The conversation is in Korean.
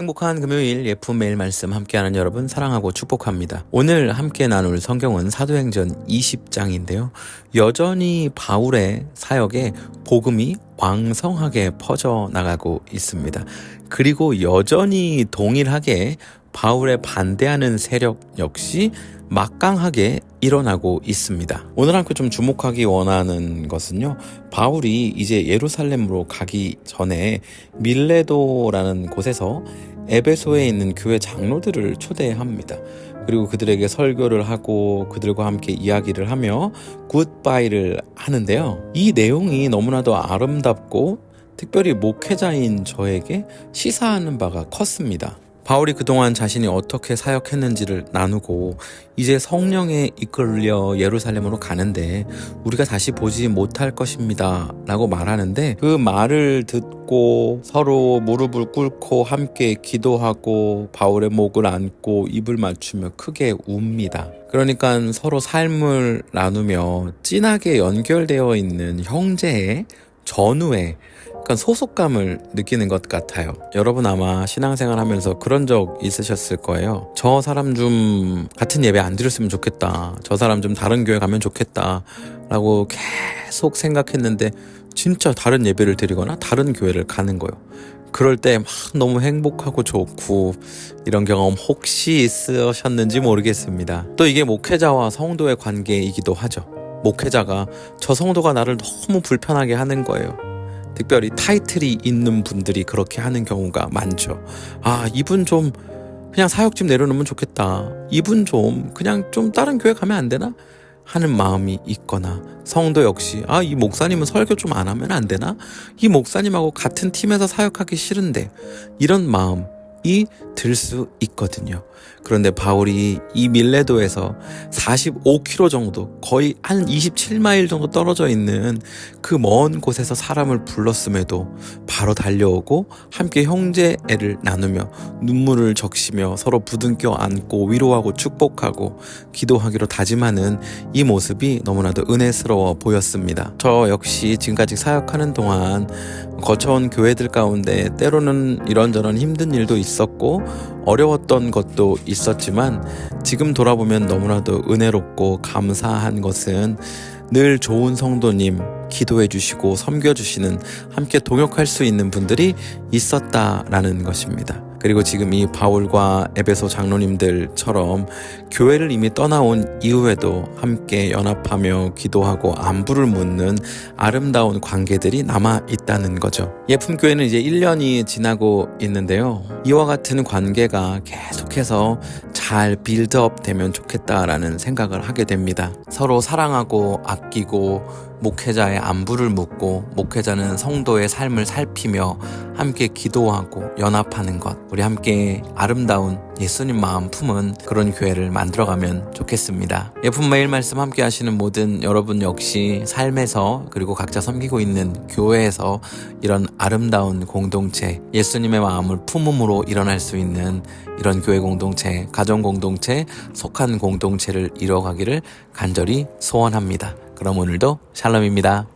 행복한 금요일 예쁜 매일 말씀 함께하는 여러분 사랑하고 축복합니다. 오늘 함께 나눌 성경은 사도행전 20장인데요. 여전히 바울의 사역에 복음이 왕성하게 퍼져 나가고 있습니다. 그리고 여전히 동일하게 바울에 반대하는 세력 역시 막강하게 일어나고 있습니다. 오늘 함께 좀 주목하기 원하는 것은요. 바울이 이제 예루살렘으로 가기 전에 밀레도라는 곳에서 에베소에 있는 교회 장로들을 초대합니다. 그리고 그들에게 설교를 하고 그들과 함께 이야기를 하며 굿바이를 하는데요. 이 내용이 너무나도 아름답고 특별히 목회자인 저에게 시사하는 바가 컸습니다. 바울이 그동안 자신이 어떻게 사역했는지를 나누고 이제 성령에 이끌려 예루살렘으로 가는데 우리가 다시 보지 못할 것입니다. 라고 말하는데 그 말을 듣고 서로 무릎을 꿇고 함께 기도하고 바울의 목을 안고 입을 맞추며 크게 웁니다. 그러니까 서로 삶을 나누며 진하게 연결되어 있는 형제의 전후에 약간 소속감을 느끼는 것 같아요. 여러분 아마 신앙생활 하면서 그런 적 있으셨을 거예요. 저 사람 좀 같은 예배 안 드렸으면 좋겠다. 저 사람 좀 다른 교회 가면 좋겠다. 라고 계속 생각했는데 진짜 다른 예배를 드리거나 다른 교회를 가는 거예요. 그럴 때 막 너무 행복하고 좋고 이런 경험 혹시 있으셨는지 모르겠습니다. 또 이게 목회자와 성도의 관계이기도 하죠. 목회자가 저 성도가 나를 너무 불편하게 하는 거예요. 특별히 타이틀이 있는 분들이 그렇게 하는 경우가 많죠. 아, 이분 좀 그냥 사역 좀 내려놓으면 좋겠다. 이분 좀 그냥 좀 다른 교회 가면 안 되나? 하는 마음이 있거나 성도 역시 아, 이 목사님은 설교 좀 안 하면 안 되나? 이 목사님하고 같은 팀에서 사역하기 싫은데 이런 마음 이 들 수 있거든요. 그런데 바울이 이 밀레도에서 45km 정도, 거의 한 27마일 정도 떨어져 있는 그 먼 곳에서 사람을 불렀음에도 바로 달려오고 함께 형제애를 나누며 눈물을 적시며 서로 부둥켜 안고 위로하고 축복하고 기도하기로 다짐하는 이 모습이 너무나도 은혜스러워 보였습니다. 저 역시 지금까지 사역하는 동안 거쳐온 교회들 가운데 때로는 이런저런 힘든 일도 있었고 어려웠던 것도 있었지만 지금 돌아보면 너무나도 은혜롭고 감사한 것은 늘 좋은 성도님 기도해 주시고 섬겨 주시는 함께 동역할 수 있는 분들이 있었다라는 것입니다. 그리고 지금 이 바울과 에베소 장로님들처럼 교회를 이미 떠나온 이후에도 함께 연합하며 기도하고 안부를 묻는 아름다운 관계들이 남아 있다는 거죠. 예품 교회는 이제 1년이 지나고 있는데요. 이와 같은 관계가 계속해서 잘 빌드업 되면 좋겠다라는 생각을 하게 됩니다. 서로 사랑하고 아끼고 목회자의 안부를 묻고 목회자는 성도의 삶을 살피며 함께 기도하고 연합하는 것 우리 함께 아름다운 예수님 마음 품은 그런 교회를 만들어가면 좋겠습니다. 예쁜 매일 말씀 함께 하시는 모든 여러분 역시 삶에서 그리고 각자 섬기고 있는 교회에서 이런 아름다운 공동체 예수님의 마음을 품음으로 일어날 수 있는 이런 교회 공동체 가정 공동체 속한 공동체를 이뤄가기를 간절히 소원합니다. 그럼 오늘도 샬롬입니다.